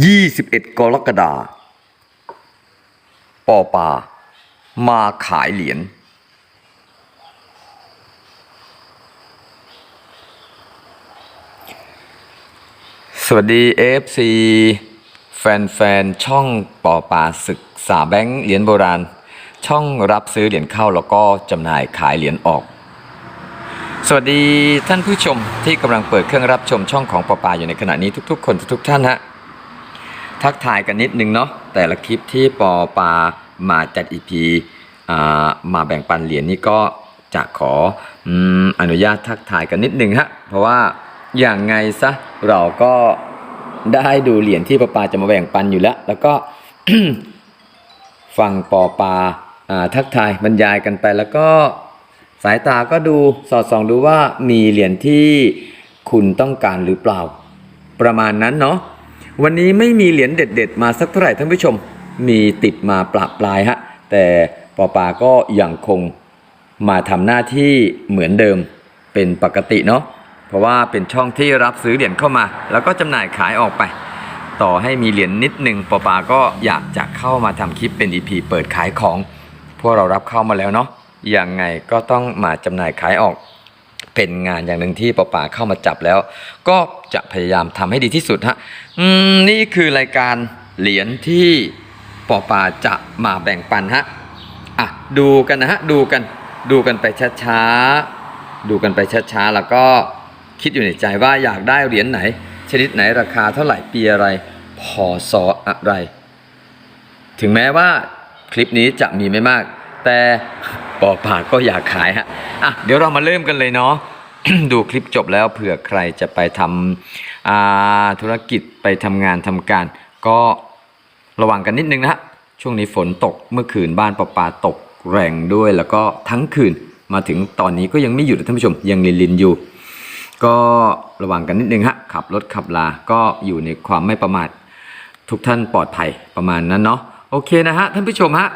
21 กรกฎาปอปา มาขายเหรียญสวัสดี FC แฟนๆ ช่องปอปาศึกษาแบงค์เหรียญโบราณ ช่องรับซื้อเหรียญเข้าแล้วก็จำหน่ายขายเหรียญออก สวัสดีท่านผู้ชมที่กำลังเปิดเครื่องรับชมช่องของปอปาอยู่ในขณะนี้ทุกๆ คนทุกๆท่านฮะ ทักทายกันนิดนึงเนาะแต่ละคลิปที่ปอปามาจัดอีพีมาแบ่งปันเหรียญนี่ก็จะขอออนุญาตทักทายกันนิดนึงฮะเพราะว่าอย่างไงซะเราก็ได้ดูเหรียญที่ปอปาจะมาแบ่งปันอยู่แล้ว แล้วก็ฟังปอปาอาทักทายบรรยายกันไปแล้วก็สายตาก็ดูสอดส่องดูว่ามีเหรียญที่คุณต้องการหรือเปล่า ประมาณนั้นเนาะ วันนี้ไม่มีเหรียญเด็ด ๆ มาสักเท่าไหร่ท่านผู้ชม มีติดมาปลาปลายฮะ แต่ปอปาก็ยังคงมาทำหน้าที่เหมือนเดิมเป็นปกติเนาะ เพราะว่าเป็นช่องที่รับซื้อเหรียญเข้ามา แล้วก็จำหน่ายขายออกไป ต่อให้มีเหรียญนิดหนึ่งปอปาก็อยากจะเข้ามาทำคลิปเป็น EP เปิดขายของ พวกเรารับเข้ามาแล้วเนาะ ยังไงก็ต้องมาจำหน่ายขายออก เป็นงานอย่างหนึ่งที่ปอป่าเข้ามาจับแล้ว ก็จะพยายามทำให้ดีที่สุดฮะนี่คือรายการเหรียญที่ปอป่าจะมาแบ่งปันฮะอะดูกันนะฮะดูกันดูกันไปช้าๆดูกันไปช้าๆแล้วก็คิดอยู่ในใจว่าอยากได้เหรียญไหน ชนิดไหนราคาเท่าไหร่ปีอะไรพศอะไร ถึงแม้ว่าคลิปนี้จะมีไม่มาก แต่ปอปาก็อยากขายฮะอะเดี๋ยวเรามาเริ่มกันเลยเนาะดูคลิปจบแล้วเผื่อใครจะไปทำธุรกิจไปทำงานทำการ ก็ระวังกันนิดนึงนะฮะช่วงนี้ฝนตกเมื่อคืนบ้านปอปาตกแรงด้วย แล้วก็ทั้งคืนมาถึงตอนนี้ก็ยังไม่หยุดท่านผู้ชมยังลินลินอยู่ ก็ระวังกันนิดนึงฮะขับรถขับลาก็อยู่ในความไม่ประมาททุกท่านปลอดภัยประมาณนั้นเนาะโอเคนะฮะท่านผู้ชมฮะ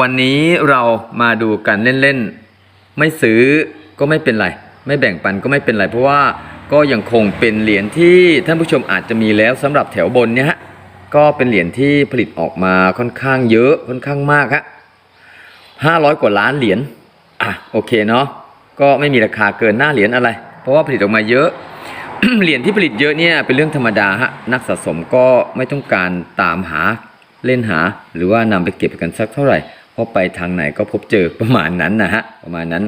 วันนี้เรามาดูกันเล่นๆ ไม่ซื้อก็ไม่เป็นไร ไม่แบ่งปันก็ไม่เป็นไร เพราะว่าก็ยังคงเป็นเหรียญที่ท่านผู้ชมอาจจะมีแล้วสำหรับแถวบนเนี่ยฮะก็เป็นเหรียญที่ผลิตออกมาค่อนข้างเยอะค่อนข้างมากฮะห้าร้อยกว่าล้านเหรียญอะโอเคเนาะก็ไม่มีราคาเกินหน้าเหรียญอะไร เพราะว่าผลิตออกมาเยอะเหรียญที่ผลิตเยอะเนี่ยเป็นเรื่องธรรมดาฮะนักสะสมก็ไม่ต้องการตามหา เล่นหาหรือว่านำไปเก็บกันสักเท่าไหร่เพราะไปทางไหนก็พบเจอประมาณนั้นนะฮะประมาณนั้น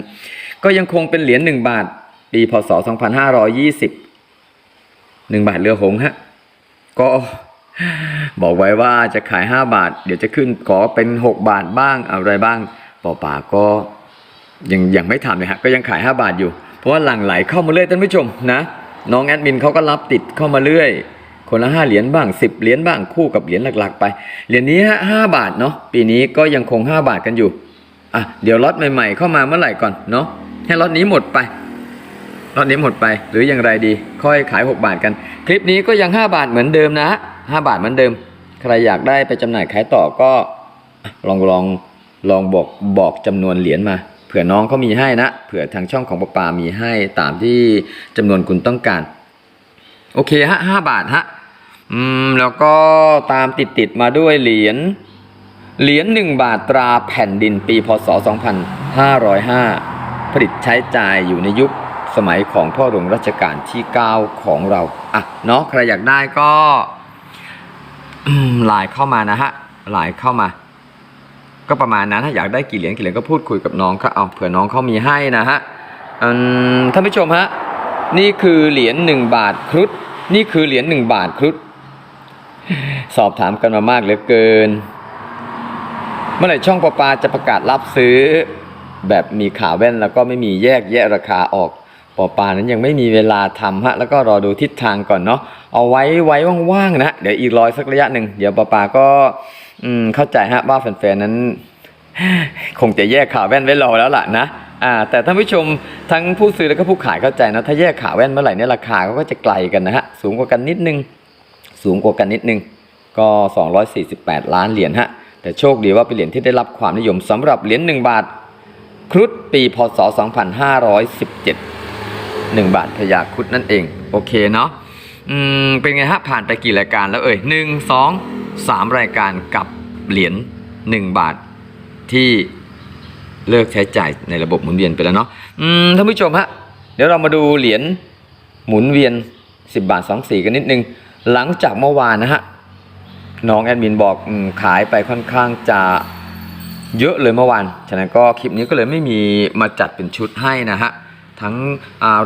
ก็ยังคงเป็นเหรียญหนึ่งบาท ปีพศ 2520หนึ่งบาทเรือหงส์ฮะก็บอกไว้ว่าจะขาย 5 บาท เดี๋ยวจะขึ้นขอเป็น 6 บาทบ้างอะไรบ้างป่อป่าก็ยังยังไม่ทำเลยฮะก็ยังขาย 5 บาทอยู่ เพราะว่าหลั่งไหลเข้ามาเรื่อยท่านผู้ชมนะน้องแอดมินเขาก็รับติดเข้ามาเรื่อย คนละ5เหรียญบ้าง10เหรียญบ้างคู่กับเหรียญหลักๆ ไป เหรียญนี้ฮะห้าบาทเนาะปีนี้ก็ยังคง5บาทกันอยู่อะเดี๋ยวล็อตใหม่ๆเข้ามาเมื่อไหร่ก่อนเนาะให้ล็อตนี้หมดไปล็อตนี้หมดไปหรืออย่างไรดี ค่อยขาย 6 บาทกัน คลิปนี้ก็ยัง 5 บาทเหมือนเดิมนะ 5 บาทเหมือนเดิม ใครอยากได้ไปจำหน่ายขายต่อก็ลองลองลองบอกบอกจำนวนเหรียญมา เผื่อน้องเขามีให้นะ เผื่อทางช่องของปะปามีให้ตามที่จำนวนคุณต้องการ โอเคฮะห้าบาทฮะ อืมแล้วก็ตามติดติดมาด้วยเหรียญเหรียญหนึ่งบาทตราแผ่นดินปีพศ 2505 ผลิตใช้จ่ายอยู่ในยุคสมัยของพ่อหลวงรัชกาลที่ 9 ของเรา อะเนาะใครอยากได้ก็อืมไลน์เข้ามานะฮะไลน์เข้ามา ก็ประมาณนั้นถ้าอยากได้กี่เหรียญกี่เหรียญก็พูดคุยกับน้องเขาเอาเผื่อน้องเขามีให้นะฮะท่านผู้ชมฮะนี่คือเหรียญหนึ่งบาทครุฑนี่คือเหรียญหนึ่งบาทครุฑ สอบถามกันมามากเหลือเกิน เมื่อไหร่ช่องประปาจะประกาศรับซื้อ แบบมีขาแว่นแล้วก็ไม่มีแยกแยะราคาออกปอปานั้นยังไม่มีเวลาทำฮะแล้วก็รอดูทิศทางก่อนเนาะเอาไว้ไว้ว่างๆนะเดี๋ยวอีกรอยสักระยะหนึ่งเดี๋ยวปอปาก็อืมเข้าใจฮะว่าแฟนๆนั้น คงจะแยกขาแว่นไว้รอแล้วล่ะนะอ่าแต่ท่านผู้ชมทั้งผู้ซื้อแล้วก็ผู้ขายเข้าใจนะถ้าแยกขาแว่นเมื่อไหร่เนี่ยราคาเขาก็จะไกลกันนะฮะสูงกว่ากันนิดนึง สูงกว่ากันนิดนึง ก็ 248 ล้านเหรียญฮะ แต่โชคดีว่าเป็นเหรียญที่ได้รับความนิยมสำหรับเหรียญ1บาท ครุฑปีพศ 2517 1 บาทพยาครุฑนั่นเอง โอเคเนาะอืมเป็นไงฮะ ผ่านไปกี่รายการแล้วเอ่ยหนึ่งสองสามรายการกับเหรียญหนึ่งบาทที่เลิกใช้จ่ายในระบบหมุนเวียนไปแล้วเนาะอืมท่านผู้ชมฮะ เดี๋ยวเรามาดูเหรียญหมุนเวียน 10 บาท2สีกันนิดนึง หลังจากเมื่อวานนะฮะน้องแอดมินบอกอขายไปค่อนข้างจะเยอะเลยเมื่อวานฉะนั้นก็คลิปนี้ก็เลยไม่มีมาจัดเป็นชุดให้นะฮะทั้ง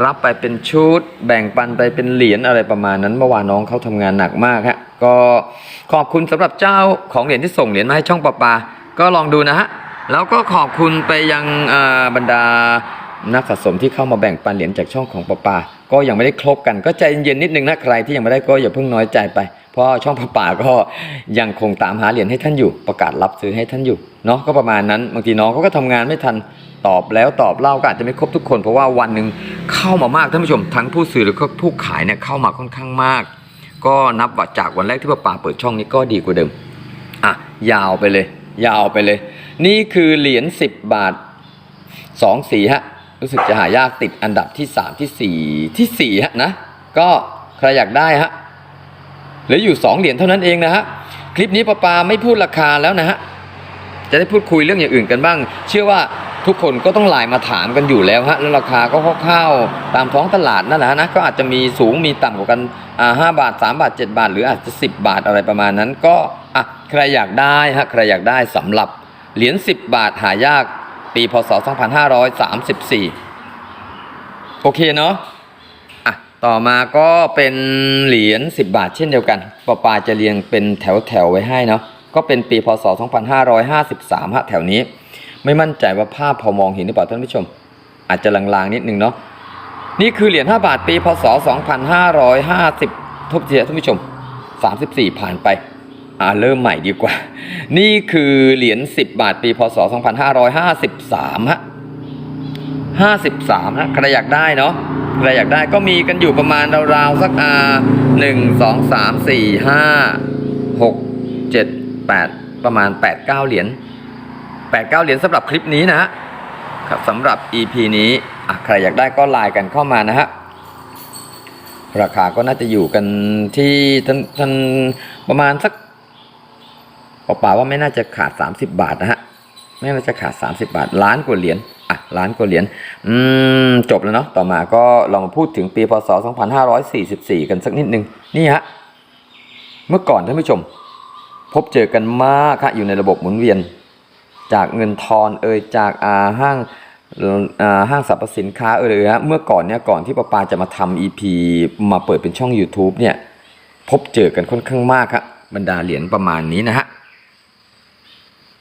รับไปเป็นชุด แบ่งปันไปเป็นเหรียญอะไรประมาณนั้น เมื่อวานน้องเขาทำงานหนักมากฮะก็ขอบคุณสำหรับเจ้าของเหรียญที่ส่งเหรียญมาให้ช่องปะปาก็ลองดูนะฮะแล้วก็ขอบคุณไปยังบรรดานักสะสมที่เข้ามาแบ่งปันเหรียญจากช่องของปะปา ก็ยังไม่ได้ครบกัน ก็ใจเย็นนิดนึงนะใครที่ยังไม่ได้ก็อย่าเพิ่งน้อยใจไป เพราะช่องปะป่าก็ยังคงตามหาเหรียญให้ท่านอยู่ ประกาศรับซื้อให้ท่านอยู่เนาะก็ประมาณนั้นบางทีน้องเขาก็ทำงานไม่ทันตอบแล้วตอบเล่าก็อาจจะไม่ครบทุกคน เพราะว่าวันหนึ่งเข้ามามากท่านผู้ชมทั้งผู้ซื้อหรือก็ผู้ขายเนี่ยเข้ามาค่อนข้างมาก ก็นับว่าจากวันแรกที่ปะป่าเปิดช่องนี้ก็ดีกว่าเดิมอะยาวไปเลย ยาวไปเลย นี่คือเหรียญ10 บาทสองสีฮะ รู้สึกจะหายากติดอันดับที่สามที่สี่ที่สี่ฮะนะ ก็ใครอยากได้ฮะเหลืออยู่สองเหรียญเท่านั้นเองนะฮะ คลิปนี้ปาปาไม่พูดราคาแล้วนะฮะ จะได้พูดคุยเรื่องอย่างอื่นกันบ้าง เชื่อว่าทุกคนก็ต้องไลน์มาถามกันอยู่แล้วฮะ แล้วราคาก็คร่าวๆตามท้องตลาดนั่นแหละนะ ก็อาจจะมีสูงมีต่ำกว่ากันอ่าห้าบาทสามบาทเจ็ดบาท หรืออาจจะสิบบาทอะไรประมาณนั้น ก็อะใครอยากได้ฮะ ใครอยากได้สำหรับเหรียญ10 บาทหายาก ปีพศ 2534 โอเคเนาะอะต่อมาก็เป็นเหรียญ10 บาทเช่นเดียวกันปอปาจะเรียงเป็นแถวแถวๆไว้ให้เนาะก็เป็นปีพศ 2553ฮะแถวนี้ ไม่มั่นใจว่าภาพพอมองเห็นหรือเปล่าท่านผู้ชม อาจจะลางๆนิดนึงเนาะนี่คือเหรียญ5บาทปีพศ 2550ทบเทียท่านผู้ชม 34 ผ่านไป อ่าเริ่มใหม่ดีกว่า นี่คือเหรียญ10 บาทปีพศ 2553ฮะ53ฮะใครอยากได้เนาะใครอยากได้ก็มีกันอยู่ประมาณราวๆสักอ่าหนึ่งสองสามสี่ห้าหกเจ็ดแปดประมาณ8 9เหรียญ8 9เหรียญสำหรับคลิปนี้นะฮะครับสำหรับ EP นี้อะใครอยากได้ก็ไลน์กันเข้ามานะฮะราคาก็น่าจะอยู่กันที่ท่านท่านประมาณสัก ปล่าว่าไม่น่าจะขาด 30 บาทนะฮะไม่น่าจะขาด 30 บาท ล้านกว่าเหรียญอะล้านกว่าเหรียญอืมจบแล้วเนาะต่อมาก็ลองมาพูดถึงปีพศ 2544 กันสักนิดนึงนี่ฮะเมื่อก่อนท่านผู้ชม พบเจอกันมากฮะอยู่ในระบบหมุนเวียน จากเงินทอนเอ่ยจากอาห้างห้างสรรพสินค้าเอ่ยฮะเมื่อก่อนเนี่ยก่อนที่ปาปาจะมาทำ EP มาเปิดเป็นช่อง YouTube เนี่ยพบเจอกันค่อนข้างมากครับบรรดาเหรียญประมาณนี้นะฮะ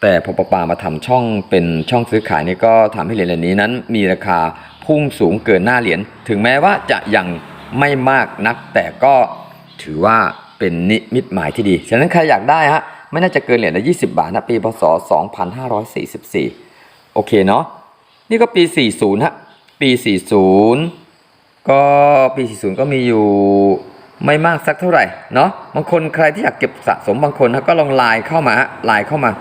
แต่พอปปามาทำช่องเป็นช่องซื้อขายนี่ก็ทำให้เหรียญเหล่านี้นั้น มีราคาพุ่งสูงเกินหน้าเหรียญถึงแม้ว่าจะยังไม่มากนัก แต่ก็ถือว่าเป็นนิมิตหมายที่ดี ฉะนั้นใครอยากได้ฮะไม่น่าจะเกินเหรียญละ20 บาทนะปีพศ 2544 โอเคเนาะนี่ก็ปี 40ฮะปี 40 ก็ปี 40 ก็มีอยู่ไม่มากสักเท่าไหร่เนาะบางคนใครที่อยากเก็บสะสมบางคนฮะก็ลองไลน์เข้ามาไลน์เข้ามา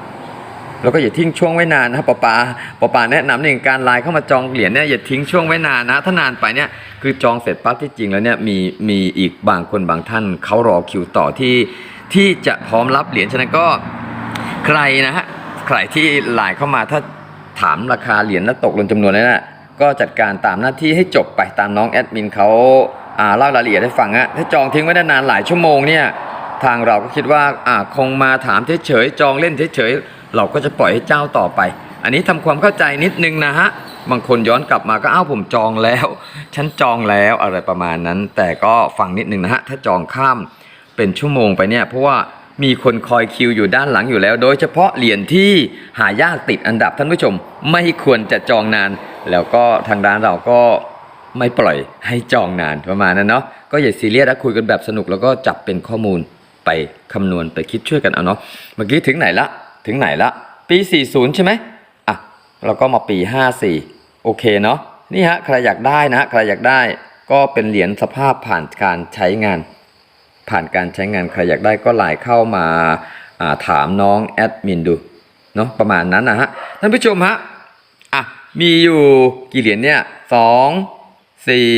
แล้วก็อย่าทิ้งช่วงไว้นานนะครับปอปาปอปาแนะนำในการไลน์เข้ามาจองเหรียญเนี่ยอย่าทิ้งช่วงไว้นานนะ ถ้านานไปเนี่ยคือจองเสร็จปั๊บที่จริงแล้วเนี่ยมีมีอีกบางคนบางท่านเขารอคิวต่อที่ที่จะพร้อมรับเหรียญฉะนั้นก็ใครนะฮะใครที่ไลน์เข้ามาถ้าถามราคาเหรียญแล้วตกลนจำนวนแล้วนะก็จัดการตามหน้าที่ให้จบไปตามน้องแอดมินเขาอ่าเล่ารายละเอียดให้ฟังฮะถ้าจองทิ้งไว้นานหลายชั่วโมงเนี่ยทางเราก็คิดว่าอ่าคงมาถามเฉยๆจองเล่นเฉยๆ เราก็จะปล่อยให้เจ้าต่อไป อันนี้ทำความเข้าใจนิดนึงนะฮะ บางคนย้อนกลับมาก็อ้าวผมจองแล้ว ฉันจองแล้วอะไรประมาณนั้น แต่ก็ฟังนิดนึงนะฮะ ถ้าจองข้ามเป็นชั่วโมงไปเนี่ย เพราะว่ามีคนคอยคิวอยู่ด้านหลังอยู่แล้ว โดยเฉพาะเหรียญที่หายากติดอันดับท่านผู้ชม ไม่ควรจะจองนาน แล้วก็ทางร้านเราก็ไม่ปล่อยให้จองนานประมาณนั้นเนาะก็อย่าซีเรียสนะคุยกันแบบสนุกแล้วก็จับเป็นข้อมูลไปคำนวณไปคิดช่วยกันเอาเนาะเมื่อกี้ถึงไหนละ ถึงไหนละ ปี 40 ใช่ไหมอะเราก็มาปี 54 โอเคเนาะนี่ฮะใครอยากได้นะใครอยากได้ก็เป็นเหรียญสภาพผ่านการใช้งาน ผ่านการใช้งานใครอยากได้ก็ไลน์เข้ามาาถามน้องแอดมินดูเนาะประมาณนั้นนะฮะท่านผู้ชมฮะอะมีอยู่กี่เหรียญเนี่ยสองสี่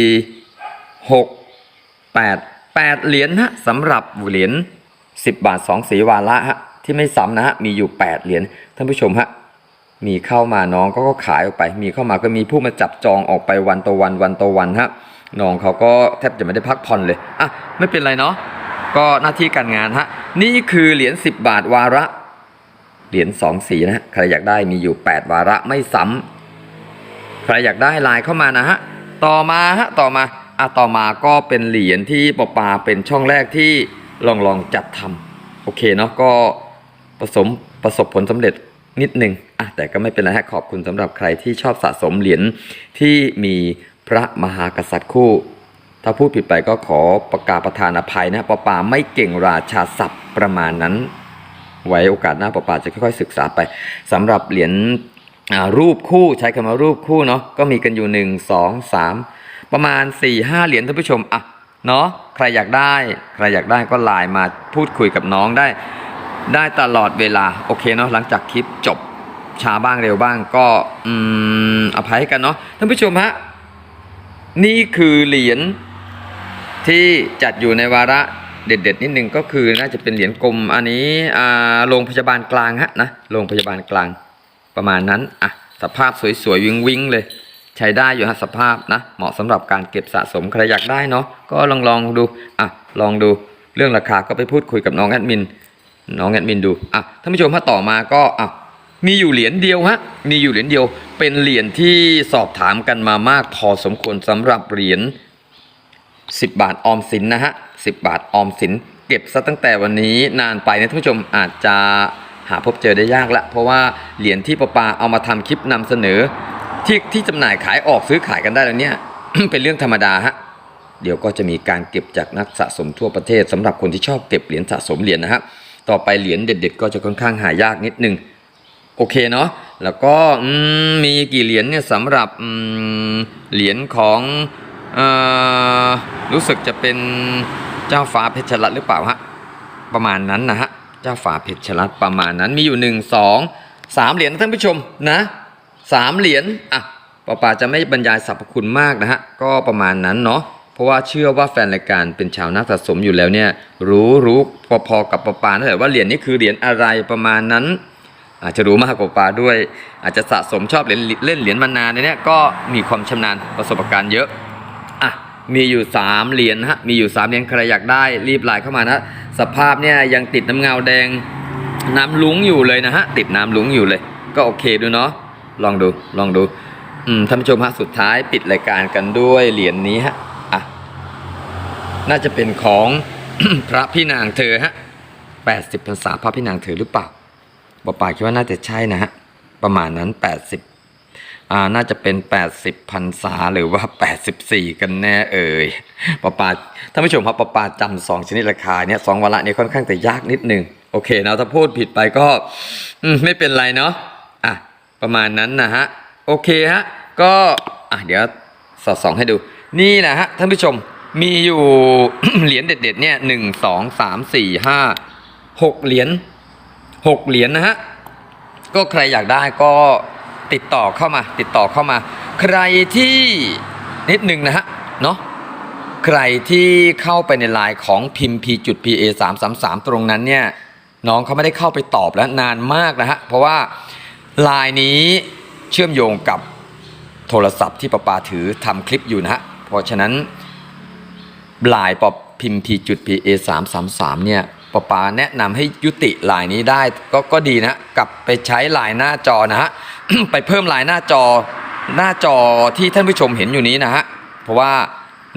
หกแปดแ8เหรียญฮะสำหรับเหรียญ10บาท2สีวาระฮะ ที่ไม่ซ้ำนะฮะมีอยู่ 8 เหรียญท่านผู้ชมฮะมีเข้ามาน้องก็ขายออกไป มีเข้ามาก็มีผู้มาจับจองออกไปวันต่อวันวันต่อวันฮะน้องเขาก็แทบจะไม่ได้พักผ่อนเลยอะไม่เป็นไรเนาะก็หน้าที่การงานฮะนี่คือเหรียญ10 บาทวาระเหรียญสองสีนะใครอยากได้มีอยู่ 8 วาระไม่ซ้ำใครอยากได้ไลน์เข้ามานะฮะต่อมาฮะต่อมาอะต่อมาก็เป็นเหรียญที่ปอปาเป็นช่องแรกที่ลองลองจัดทำโอเคเนาะก็ ประสมประสบผลสำเร็จนิดหนึ่งอะแต่ก็ไม่เป็นไรฮะขอบคุณสำหรับใครที่ชอบสะสมเหรียญที่มีพระมหากษัตริย์คู่ ถ้าพูดผิดไปก็ขอประกาศประทานอภัยนะปอปาไม่เก่งราชาศัพท์ประมาณนั้น ไว้โอกาสหน้าปอปาจะค่อยๆศึกษาไปสำหรับเหรียญรูปคู่ใช้คำว่ารูปคู่เนาะก็มีกันอยู่หนึ่งสองสามประมาณ4ี่ห้าเหรียญท่านผู้ชมอะเนาะใครอยากได้ ใครอยากได้ก็ไลน์มาพูดคุยกับน้องได้ ได้ตลอดเวลา โอเคเนาะหลังจากคลิปจบช้าบ้างเร็วบ้างก็อืมอภัยกันเนาะท่านผู้ชมฮะนี่คือเหรียญที่จัดอยู่ในวาระเด็ดๆนิดนึงก็คือน่าจะเป็นเหรียญกลมอันนี้อ่าโรงพยาบาลกลางฮะนะโรงพยาบาลกลางประมาณนั้นอะสภาพสวยๆวิงวิงๆเลย ใช้ได้อยู่ฮะสภาพนะ เหมาะสำหรับการเก็บสะสมใครอยากได้เนาะก็ลองลองดูอะลองดูเรื่องราคาก็ไปพูดคุยกับน้องแอดมิน น้องแอดมินดูอะท่านผู้ชมถ้าต่อมาก็อะมีอยู่เหรียญเดียวฮะมีอยู่เหรียญเดียว เป็นเหรียญที่สอบถามกันมามากพอสมควรสำหรับเหรียญ10 บาทออมสินนะฮะ10 บาทออมสิน เก็บซะตั้งแต่วันนี้นานไปนะท่านผู้ชมอาจจะหาพบเจอได้ยากละเพราะว่าเหรียญที่ปปาเอามาทำคลิปนำเสนอ ที่ที่จำหน่ายขายออกซื้อขายกันได้แล้วเนี่ยเป็นเรื่องธรรมดาฮะเดี๋ยวก็จะมีการเก็บจากนักสะสมทั่วประเทศสำหรับคนที่ชอบเก็บเหรียญสะสมเหรียญนะฮะ ต่อไปเหรียญเด็ดๆ ก็จะค่อนข้างหายากนิดนึงโอเคเนาะแล้วก็มีกี่เหรียญเนี่ยสำหรับเหรียญของอรู้สึกจะเป็นเจ้าฟ้าเพชรรัตหรือเปล่าฮะประมาณนั้นนะฮะเจ้าฟ้าเพชรรัตประมาณนั้นมีอยู่หนึ่งสองสามเหรียญท่านผู้ชมนะสามเหรียญอะป้าป่าจะไม่บรรยายสรรพคุณมากนะฮะก็ประมาณนั้นเนาะ เพราะว่าเชื่อว่าแฟนรายการเป็นชาวนักสะสมอยู่แล้วเนี่ยรู้รู้พอๆกับป้าปานั่นแหละว่าเหรียญนี้คือเหรียญอะไรประมาณนั้น อาจจะรู้มากกว่าปาด้วย อาจจะสะสมชอบเล่นเล่นเหรียญมานานในเนี้ยก็มีความชำนาญประสบการณ์เยอะอะมีอยู่ 3 เหรียญนะฮะมีอยู่ 3 เหรียญใครอยากได้รีบไลน์เข้ามานะสภาพเนี่ยยังติดน้ำเงาแดงน้ำลุ้งอยู่เลยนะฮะติดน้ำลุ้งอยู่เลย ก็โอเคดูเนาะลองดูลองดูท่านผู้ชมฮะสุดท้ายปิดรายการกันด้วยเหรียญนี้ฮะ น่าจะเป็นของพระพี่นางเธอฮะ80พรรษาพระพี่นางเธอหรือเปล่าปอปาคิดว่าน่าจะใช่นะฮะประมาณนั้น80อ่าน่าจะเป็น80พันษาหรือว่า84กันแน่เอ่ยปอปาท่านผู้ชมครับปอปาจำสองชนิดราคาเนี่ยสองวาระเนี่ยค่อนข้างแต่ยากนิดนึงโอเคนะถ้าพูดผิดไปก็ไม่เป็นไรเนาะอะประมาณนั้นนะฮะโอเคฮะก็อะเดี๋ยวสอดส่องให้ดูนี่นะฮะท่านผู้ชม มีอยู่ เหรียญเด็ดๆเนี่ยหนึ่งสองสามสี่ห้าหกเหรียญหกเหรียญนะฮะก็ใครอยากได้ก็ติดต่อเข้ามา ติดต่อเข้ามา ใครที่นิดหนึ่งนะฮะเนาะใครที่เข้าไปในไลน์ของพิมพ์ p จุด pa 3 3 3ตรงนั้นเนี่ยน้องเขาไม่ได้เข้าไปตอบแล้วนานมากนะฮะเพราะว่าไลน์นี้เชื่อมโยงกับโทรศัพท์ที่ประปาถือทำคลิปอยู่นะฮะเพราะฉะนั้น ลายปอพิมพ์ p จุด pa 3 3 3เนี่ยปอปาแนะนำให้ยุติลายนี้ได้ก็ก็ดีนะ กลับไปใช้ลายหน้าจอนะฮะ ไปเพิ่มลายหน้าจอหน้าจอที่ท่านผู้ชมเห็นอยู่นี้นะฮะ เพราะว่า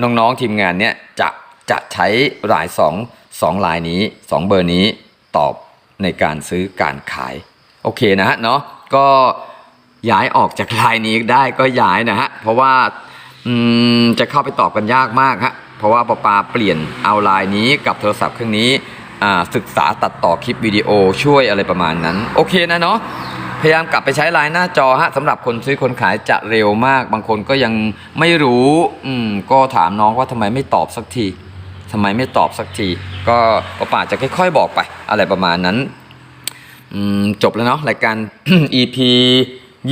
น้องๆทีมงานเนี่ยจะจะใช้ลายสองสองลายนี้สองเบอร์นี้ตอบในการซื้อการขาย โอเคนะฮะเนาะก็ย้ายออกจากลายนี้ได้ก็ย้ายนะฮะ เพราะว่าจะเข้าไปตอบกันยากมากฮะ เพราะว่าปอปาเปลี่ยนเอาไลายนี้กับโทรศัพท์เครื่องนี้ศึกษาตัดต่อคลิปวิดีโอช่วยอะไรประมาณนั้น โอเคนะเนาะพยายามกลับไปใช้ไลน์หน้าจอฮะสำหรับคนซื้อคนขายจะเร็วมาก บางคนก็ยังไม่รู้อืมก็ถามน้องว่าทำไมไม่ตอบสักทีทำไมไม่ตอบสักที ก็ปอปาจะค่อยๆบอกไป อะไรประมาณนั้นอืมจบแล้วเนาะรายการ EP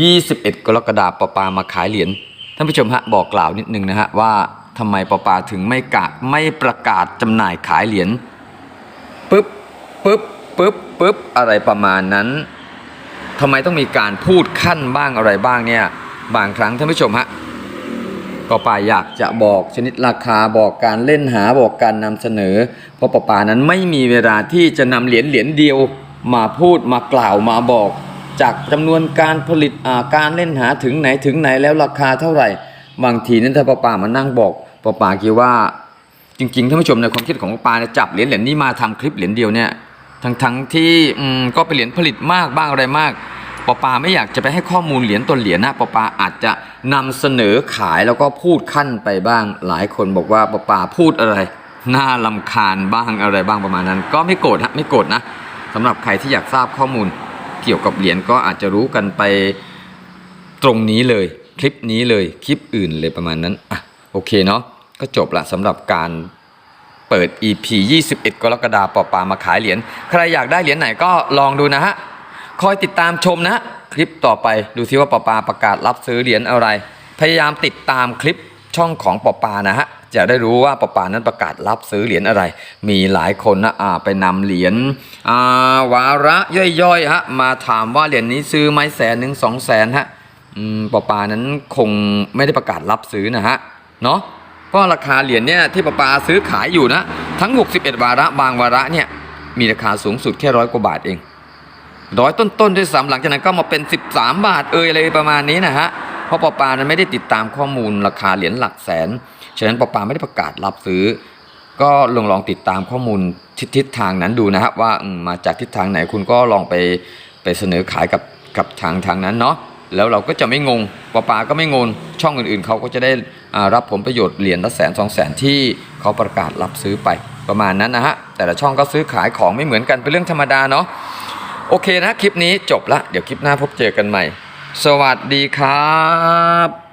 21 กรกฎาคมปอปามาขายเหรียญท่านผู้ชมฮะบอกกล่าวนิดนึงนะฮะว่า ทำไมปอปาถึงไม่กะไม่ประกาศจำหน่ายขายเหรียญปึ๊บปึ๊บปึ๊บปึ๊บอะไรประมาณนั้นทำไมต้องมีการพูดขั้นบ้างอะไรบ้างเนี่ยบางครั้งท่านผู้ชมฮะปอปาอยากจะบอกชนิดราคาบอกการเล่นหาบอกการนำเสนอ เพราะปอปานั้นไม่มีเวลาที่จะนำเหรียญเหรียญเดียวมาพูดมากล่าวมาบอก จากจำนวนการผลิตอ่าการเล่นหาถึงไหนถึงไหนแล้วราคาเท่าไหร่ บางทีนั้นถ้าปอปามานั่งบอก ปอปาคิดว่าจริงๆท่านผู้ชมในความคิดของปอปาเนี่ยจับเหรียญเหรียญนี้มาทำคลิปเหรียญเดียวเนี่ยทั้งทั้งๆที่ก็เป็นเหรียญผลิตมากบ้างอะไรมากปอปาไม่อยากจะไปให้ข้อมูลเหรียญตนเหรียญนะปอปาอาจจะนำเสนอขายแล้วก็พูดขั้นไปบ้าง หลายคนบอกว่าปอปาพูดอะไรน่าลำคาญบ้างอะไรบ้างประมาณนั้น ก็ไม่โกรธฮะไม่โกรธนะสำหรับใครที่อยากทราบข้อมูลเกี่ยวกับเหรียญก็อาจจะรู้กันไปตรงนี้เลย คลิปนี้เลยคลิปอื่นเลยประมาณนั้นอะ โอเคเนาะก็จบละสำหรับการเปิด EP 21 กรกฎาคมปอปามาขายเหรียญใครอยากได้เหรียญไหนก็ลองดูนะฮะคอยติดตามชมนะคลิปต่อไปดูซิว่าปอปาประกาศรับซื้อเหรียญอะไร พยายามติดตามคลิปช่องของปอปานะฮะจะได้รู้ว่าปอปานั้นประกาศรับซื้อเหรียญอะไร มีหลายคนนะอ่าไปนำเหรียญอ่าวาระย่อยๆฮะมาถามว่าเหรียญนี้ซื้อไหมแสนหนึ่งสองแสนฮะอืมปอปานั้นคงไม่ได้ประกาศรับซื้อนะฮะ เนาะเพราคาเหรียญเนี่ยที่ปอปาซื้อขายอยู่นะ ทั้ง 61 วาระบางวาระเนี่ยมีราคาสูงสุดแค่ร้อยกว่าบาทเองร้อยต้นๆด้วยซ้ำหลังจากนั้นก็มาเป็น 13 บาทเอ่ยอะไรประมาณนี้นะฮะเพราะปอปานั้นไม่ได้ติดตามข้อมูลราคาเหรียญหลักแสนฉะนั้นปอปาไม่ได้ประกาศรับซื้อ ก็ลองลองติดตามข้อมูลทิศทิศทางนั้นดูนะครับว่ามาจากทิศทางไหนคุณก็ลองไปไปเสนอขายกับกับทางทางนั้นเนาะแล้วเราก็จะไม่งงปอปาก็ไม่งงช่องอื่นๆเขาก็จะได้ รับผลประโยชน์เหรียญละแสนสองแสนที่เขาประกาศรับซื้อไปประมาณนั้นนะฮะแต่ละช่องก็ซื้อขายของไม่เหมือนกันเป็นเรื่องธรรมดาเนาะโอเคนะคลิปนี้จบละเดี๋ยวคลิปหน้าพบเจอกันใหม่ สวัสดีครับ